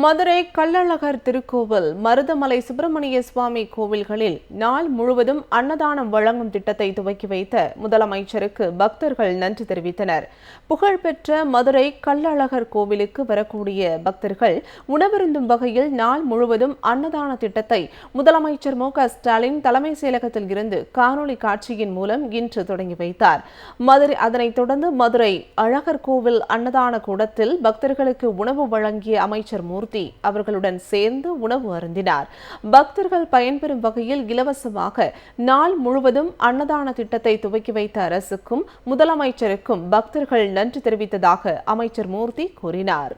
மதுரை கள்ளழகர் திருக்கோவில் மருதமலை சுப்பிரமணிய சுவாமி கோவில்களில் நாள் முழுவதும் அன்னதானம் வழங்கும் திட்டத்தை துவக்கி வைத்த முதலமைச்சருக்கு பக்தர்கள் நன்றி தெரிவித்தனர். புகழ்பெற்ற மதுரை கள்ளழகர் கோவிலுக்கு வரக்கூடிய பக்தர்கள் உணவருந்தும் வகையில் நாள் முழுவதும் அன்னதான திட்டத்தை முதலமைச்சர் மு க ஸ்டாலின் தலைமை செயலகத்தில் இருந்து காணொலி காட்சியின் மூலம் இன்று தொடங்கி வைத்தார். மதுரை அதனைத் தொடர்ந்து மதுரை அழகர் கோவில் அன்னதான கூடத்தில் பக்தர்களுக்கு உணவு வழங்கிய அமைச்சர் மூர்த்தி அவர்களுடன் சேர்ந்து உணவு அருந்தினார். பக்தர்கள் பயன்பெறும் வகையில் இலவசமாக நாள் முழுவதும் அன்னதான திட்டத்தை துவக்கி வைத்த அரசுக்கும் முதலமைச்சருக்கும் பக்தர்கள் நன்றி தெரிவித்ததாக அமைச்சர் மூர்த்தி கூறினார்.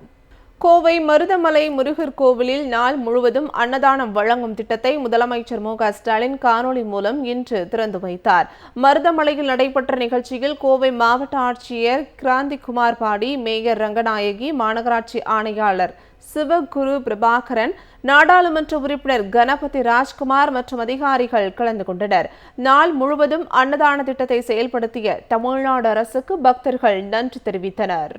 கோவை மருதமலை முருகர் கோவிலில் நாள் முழுவதும் அன்னதானம் வழங்கும் திட்டத்தை முதலமைச்சர் மு ஸ்டாலின் காணொலி மூலம் இன்று திறந்து வைத்தார். மருதமலையில் நடைபெற்ற நிகழ்ச்சியில் கோவை மாவட்ட ஆட்சியர் கிராந்திகுமார் பாடி மேயர் ரங்கநாயகி மாநகராட்சி ஆணையாளர் சிவகுரு பிரபாகரன் நாடாளுமன்ற உறுப்பினர் கணபதி ராஜ்குமார் மற்றும் அதிகாரிகள் கலந்து கொண்டனர். நாள் முழுவதும் அன்னதான திட்டத்தை செயல்படுத்திய தமிழ்நாடு அரசுக்கு பக்தர்கள் நன்றி தெரிவித்தனர்.